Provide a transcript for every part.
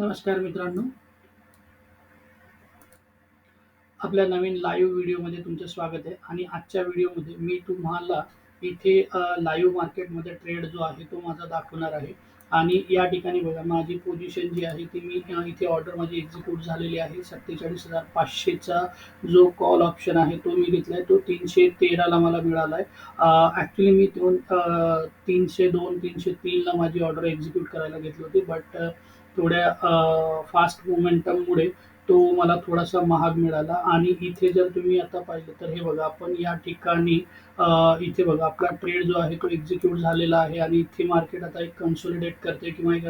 नमस्कार मित्रांनो. आपल्या नवीन लाईव्ह व्हिडिओमध्ये तुमचं स्वागत आहे. आणि आजच्या व्हिडिओमध्ये मी तुम्हाला इथे लाईव्ह मार्केटमध्ये ट्रेड जो आहे तो माझा दाखवणार आहे. आणि या ठिकाणी बघा माझी पोझिशन जी आहे ती मी इथे ऑर्डर माझी एक्झिक्यूट झालेली आहे. सत्तेचाळीस हजार पाचशेचा जो कॉल ऑप्शन आहे तो मी घेतला आहे तो तीनशे तेराला मला मिळाला आहे ॲक्च्युली मी दोन तीनशे दोन तीनशे तीनला माझी ऑर्डर एक्झिक्यूट करायला घेतली होती. बट थोड्या फास्ट मोमेंटममुळे तो मला थोडासा महाग मिळाला. आणि इथे जर तुम्ही आता पाहिलं तर हे बघा आपण या ठिकाणी इथे बघा आपला ट्रेड जो आहे तो एक्झिक्यूट झालेला आहे. आणि इथे मार्केट आता एक कन्सोलिडेट करते किंवा एक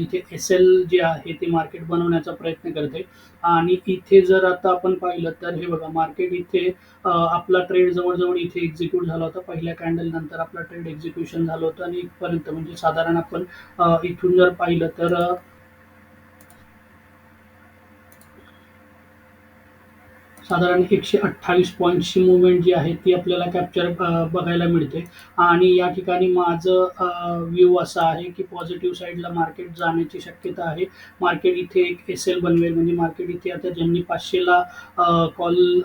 इथे एस एल जे आहे ते मार्केट बनवण्याचा प्रयत्न करते. आणि इथे जर आता आपण पाहिलं तर हे बघा मार्केट इथे आपला ट्रेड जवळजवळ इथे एक्झिक्यूट झाला होता. पहिल्या कॅन्डल नंतर आपला ट्रेड एक्झिक्युशन झालं होतं. आणि इथपर्यंत म्हणजे साधारण आपण इथून जर पाहिलं तर साधारण एकशे अठ्ठावीस पॉईंटची मुवमेंट जी आहे ती आपल्याला कॅप्चर बघायला मिळते. आणि या ठिकाणी माझं व्ह्यू असा आहे की पॉझिटिव्ह साईडला मार्केट जाण्याची शक्यता आहे. मार्केट इथे एक एस एल बनवेल म्हणजे मार्केट इथे आता ज्यांनी पाचशेला कॉल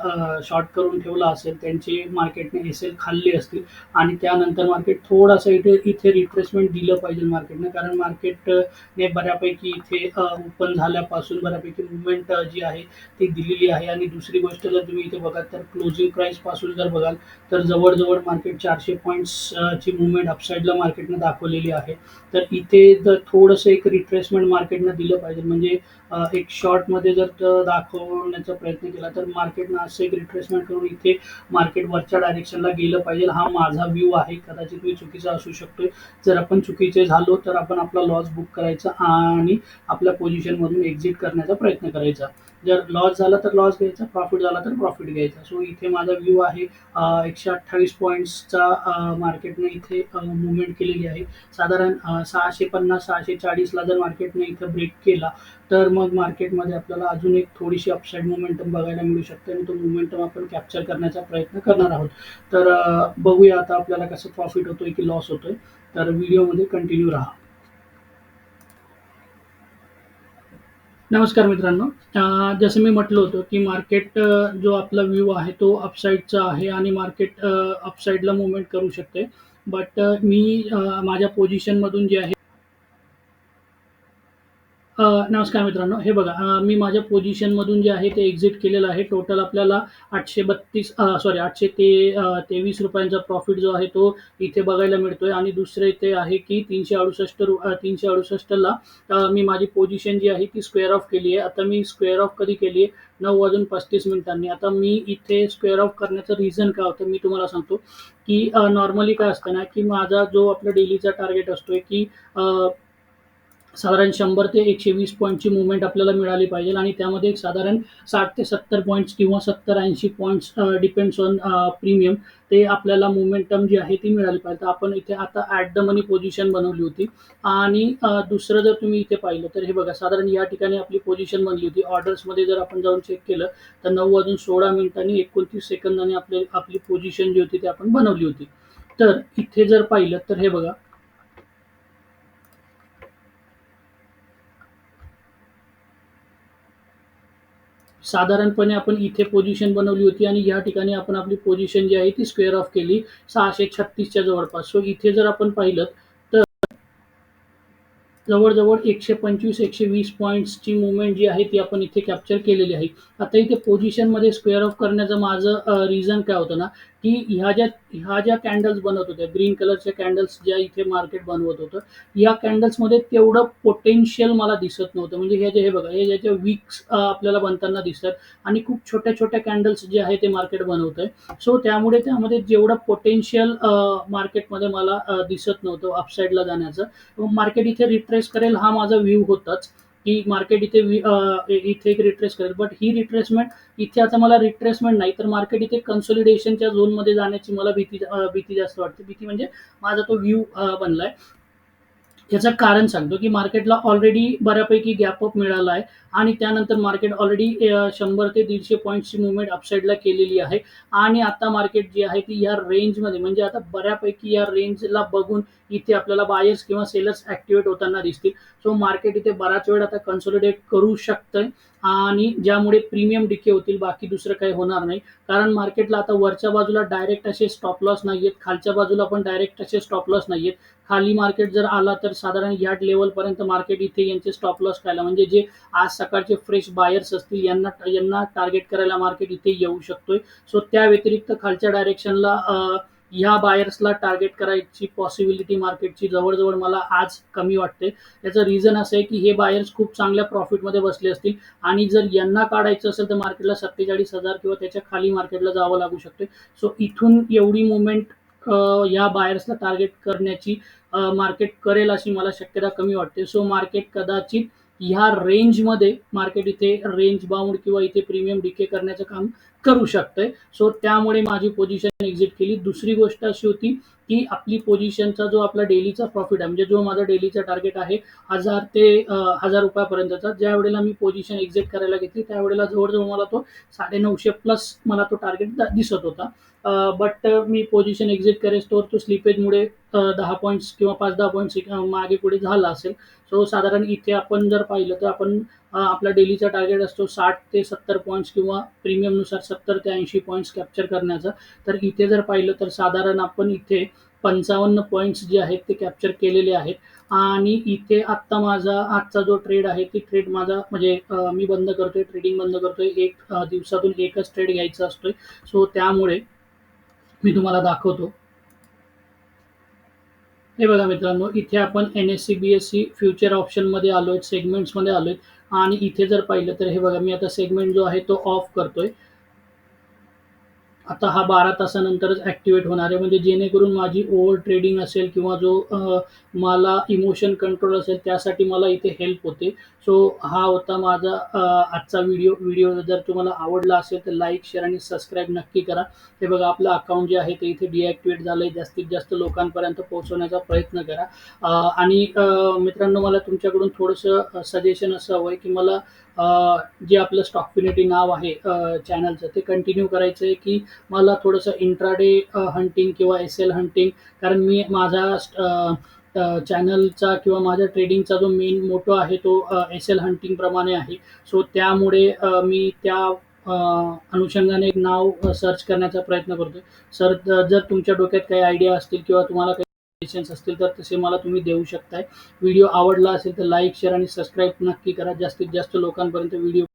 शॉर्ट करून ठेवला असेल त्यांचे मार्केटने एस एल खाल्ले असतील. आणि त्यानंतर मार्केट थोडासा इथे इथे रिट्रेसमेंट दिलं पाहिजे मार्केटने कारण मार्केटने बऱ्यापैकी इथे ओपन झाल्यापासून बऱ्यापैकी मुवमेंट जी आहे ती दिलेली आहे. आणि दुसरी गोष्ट जर तुम्ही इथे बघाल तर क्लोजिंग प्राइसपासून जर बघाल तर जवळजवळ मार्केट चारशे पॉईंट्स ची मुवमेंट अपसाईडला मार्केटनं दाखवलेली आहे. तर इथे जर थोडंसं एक रिट्रेसमेंट मार्केटनं दिलं पाहिजे. म्हणजे एक शॉर्टमध्ये जर दाखवण्याचा प्रयत्न केला तर मार्केटनं असं एक रिट्रेसमेंट करून इथे मार्केट वरच्या डायरेक्शनला गेलं पाहिजे. हा माझा व्ह्यू आहे. कदाचित मी चुकीचा असू शकतो जर आपण चुकीचे झालो तर आपण आपला लॉस बुक करायचा आणि आपल्या पोझिशनमधून एक्झिट करण्याचा प्रयत्न करायचा. जर लॉस झाला तर लॉस घ्यायचा प्रॉफिट झाला तर प्रॉफिट घ्यायचा. सो इथे माझा व्ह्यू आहे एकशे अठ्ठावीस पॉईंट्सचा मार्केटने इथे मुवमेंट केलेली आहे. साधारण सहाशे पन्नास सहाशे चाळीसला जर मार्केटने इथं ब्रेक केला तर मग मार्केटमध्ये आपल्याला अजून एक थोडीशी अपसाईड मोमेंटम बघायला मिळू शकते आणि तो मोमेंटम आपण कॅप्चर करण्याचा प्रयत्न करणार आहोत. तर बघूया आता आपल्याला कसं प्रॉफिट होतोय की लॉस होतोय. तर व्हिडिओमध्ये कंटिन्यू राहा. नमस्कार मित्रांनो. जसं मी म्हटलं होतं की मार्केट जो आपला व्ह्यू आहे तो अपसाईडचा आहे आणि मार्केट अपसाईडला मुवमेंट करू शकते. बट मी माझ्या पोझिशनमधून जे आहे नमस्कार मित्रांनो. हे बघा मी माझ्या पोझिशनमधून जे आहे ते एक्झिट केलेलं आहे. टोटल आपल्याला आठशे बत्तीस सॉरी आठशे ते तेवीस रुपयांचा प्रॉफिट जो आहे तो इथे बघायला मिळतोय. आणि दुसरे इथे आहे की तीनशे अडुसष्ट रु तीनशे अडुसष्टला मी माझी पोझिशन जी आहे ती स्क्वेअर ऑफ केली आहे. आता मी स्क्वेअर ऑफ कधी केली आहे? नऊ वाजून पस्तीस मिनिटांनी. आता मी इथे स्क्वेअर ऑफ करण्याचं रिझन काय होतं मी तुम्हाला सांगतो की नॉर्मली काय असतं ना की माझा जो आपला डेलीचा टार्गेट असतोय की साधारण शंभर ते एकशे वीस पॉईंटची मुवमेंट आपल्याला मिळाली पाहिजे आणि त्यामध्ये एक साधारण साठ ते सत्तर पॉईंट्स किंवा सत्तर ऐंशी पॉईंट्स डिपेंड्स ऑन प्रीमियम ते आपल्याला मुवमेंटम जी आहे ती मिळाली पाहिजे. तर आपण इथे आता ॲट द मनी पोझिशन बनवली होती. आणि दुसरं जर तुम्ही इथे पाहिलं तर हे बघा साधारण या ठिकाणी आपली पोझिशन बनली होती. ऑर्डर्समध्ये जर आपण जाऊन चेक केलं तर नऊ वाजून सोळा मिनिटांनी एकोणतीस सेकंदांनी आपली आपली पोझिशन जी होती ती आपण बनवली होती. तर इथे जर पाहिलं तर हे बघा साधारणपणे आपण इथे पोझिशन बनवली होती आणि या ठिकाणी आपण आपली पोझिशन जी आहे ती स्क्वेअर ऑफ केली सहाशे छत्तीसच्या जवळपास. सो इथे जर आपण पाहिलं तर जवळजवळ एकशे पंचवीस एकशे वीस पॉईंट्सची मुवमेंट जी आहे ती आपण इथे कॅप्चर केलेली आहे. आता इथे पोझिशनमध्ये स्क्वेअर ऑफ करण्याचं माझं रिझन काय होतं ना की ह्या ज्या ह्या ज्या कॅन्डल्स बनवत होत्या ग्रीन कलरच्या कॅन्डल्स ज्या इथे मार्केट बनवत होतं या कॅन्डल्समध्ये तेवढं पोटेन्शियल मला दिसत नव्हतं. म्हणजे हे जे हे बघा हे ज्याच्या वीक्स आपल्याला बनताना दिसतात आणि खूप छोट्या छोट्या कॅन्डल्स जे आहे ते मार्केट बनवत आहे सो त्यामुळे त्यामध्ये जेवढं पोटेन्शियल मार्केटमध्ये मला दिसत नव्हतं अपसाईडला जाण्याचं. मार्केट इथे रिट्रेस करेल हा माझा व्ह्यू होताच. की मार्केट इथे इथे एक रिट्रेस करेल बट ही रिट्रेसमेंट इथे आता मला रिट्रेसमेंट नाही. तर मार्केट इथे कन्सोलिडेशनच्या झोनमध्ये जाण्याची मला भीती भीती जास्त वाटते. भीती म्हणजे माझा तो व्ह्यू बनलाय. याचं कारण सांगतो की मार्केटला ऑलरेडी बऱ्यापैकी गॅप अप मिळाला आहे. आणि त्यानंतर मार्केट ऑलरेडी शंभर ते दीडशे पॉईंटची मुवमेंट अपसाईडला केलेली आहे. आणि आता मार्केट जी आहे ती या रेंजमध्ये म्हणजे आता बऱ्यापैकी या रेंजला बघून इथे आपल्याला बायर्स किंवा सेलर्स ॲक्टिवेट होताना दिसतील. सो मार्केट इथे बराच वेळ आता कन्सोलिडेट करू शकतं आणि ज्यामुळे प्रीमियम डिके होतील बाकी दुसरं काही होणार नाही. कारण मार्केटला आता वरच्या बाजूला डायरेक्ट असे स्टॉप लॉस नाही आहेत खालच्या बाजूला पण डायरेक्ट असे स्टॉप लॉस नाही आहेत खाली मार्केट जर आला तर साधारण ह्या लेवलपर्यंत मार्केट इथे यांचे स्टॉप लॉस खायला म्हणजे जे आज सकाळचे फ्रेश बायर्स असतील यांना यांना टार्गेट करायला मार्केट इथे येऊ शकतोय. सो त्या व्यतिरिक्त खालच्या डायरेक्शनला ह्या बायर्सला टार्गेट करायची पॉसिबिलिटी मार्केटची जवळजवळ मला आज कमी वाटते. याचं रिझन असं आहे की हे बायर्स खूप चांगल्या प्रॉफिटमध्ये बसले असतील आणि जर यांना काढायचं असेल तर मार्केटला सत्तेचाळीस हजार किंवा त्याच्याखाली मार्केटला जावं लागू शकते. सो इथून एवढी मुवमेंट या बायर्सला टार्गेट करण्याची मार्केट करेल अशी मला शक्यता कमी वाटते. सो मार्केट कदाचित ह्या रेंजमध्ये मार्केट इथे रेंज बाउंड किंवा इथे प्रीमियम डिके करण्याचं काम करू शकतंय. सो त्यामुळे माझी पोझिशन एक्झिट केली. दुसरी गोष्ट अशी होती की आपली पोझिशनचा जो आपला डेलीचा प्रॉफिट आहे म्हणजे जो माझा डेलीचा टार्गेट आहे हजार ते हजार रुपयापर्यंतचा. ज्या वेळेला मी पोझिशन एक्झिट करायला घेतली त्यावेळेला जवळजवळ मला तो साडेनऊशे प्लस मला तो टार्गेट दिसत होता. बट मी पोझिशन एक्झिट करेस तो स्लिपेजमुळे दहा पॉईंट्स किंवा पाच दहा पॉईंट्स मागे पुढे झाला असेल. सो साधारण इथे आपण जर पाहिलं तर आपण आपला डेलीचा टार्गेट असतो साठ ते सत्तर पॉईंट्स किंवा प्रीमियमनुसार सत्तर ते ऐंशी पॉईंट्स कॅप्चर करण्याचा. तर इथे जर पाहिलं तर साधारण आपण इथे पंचावन्न पॉईंट्स जे आहेत ते कॅप्चर केलेले आहेत. आणि इथे आत्ता माझा आजचा जो ट्रेड आहे ती ट्रेड माझा म्हणजे मी बंद करतोय ट्रेडिंग बंद करतोय. एक दिवसातून एकच ट्रेड घ्यायचा असतोय. सो त्यामुळे मी तुम्हाला दाखवतो. हे बघा मित्रांनो इथे आपण N S C B S C future ऑप्शनमध्ये आलो आहेत सेगमेंट्समध्ये आलो आहेत आणि इथे जर पाहिलं तर हे बघा मी आता सेगमेंट जो आहे तो ऑफ करतोय. आता हा बारा तासानंतरच ॲक्टिवेट होणार आहे. म्हणजे जेणेकरून माझी ओव्हर ट्रेडिंग असेल किंवा जो मला इमोशन कंट्रोल असेल त्यासाठी मला इथे हेल्प होते. सो हा होता माझा आजचा व्हिडिओ व्हिडिओ जर तुम्हाला आवडला असेल तर लाईक शेअर आणि सबस्क्राईब नक्की करा. हे बघा आपलं अकाउंट जे आहे ते इथे डिॲक्टिवेट झालं आहे जास्तीत जास्त लोकांपर्यंत पोहोचवण्याचा प्रयत्न करा. आणि मित्रांनो मला तुमच्याकडून थोडंसं सजेशन असं हवं आहे की मला जे आपलं स्टॉकफिनिटी नाव आहे चॅनलचं ते कंटिन्यू करायचं आहे की मला थोडंसं इंट्राडे हंटिंग किंवा एस एल हंटिंग कारण मी माझा चॅनलचा किंवा माझ्या ट्रेडिंगचा जो मेन मोटो आहे तो एस एल हंटिंगप्रमाणे आहे. सो त्यामुळे मी त्या अनुषंगाने एक नाव सर्च करण्याचा प्रयत्न करतो सर जर तुमच्या डोक्यात काही आयडिया असतील किंवा तुम्हाला काही सजेशन्स असतील तर तसे मला तुम्ही देऊ शकताय. व्हिडिओ आवडला असेल तर लाईक शेअर आणि सबस्क्राईब नक्की करा. जास्तीत जास्त लोकांपर्यंत व्हिडिओ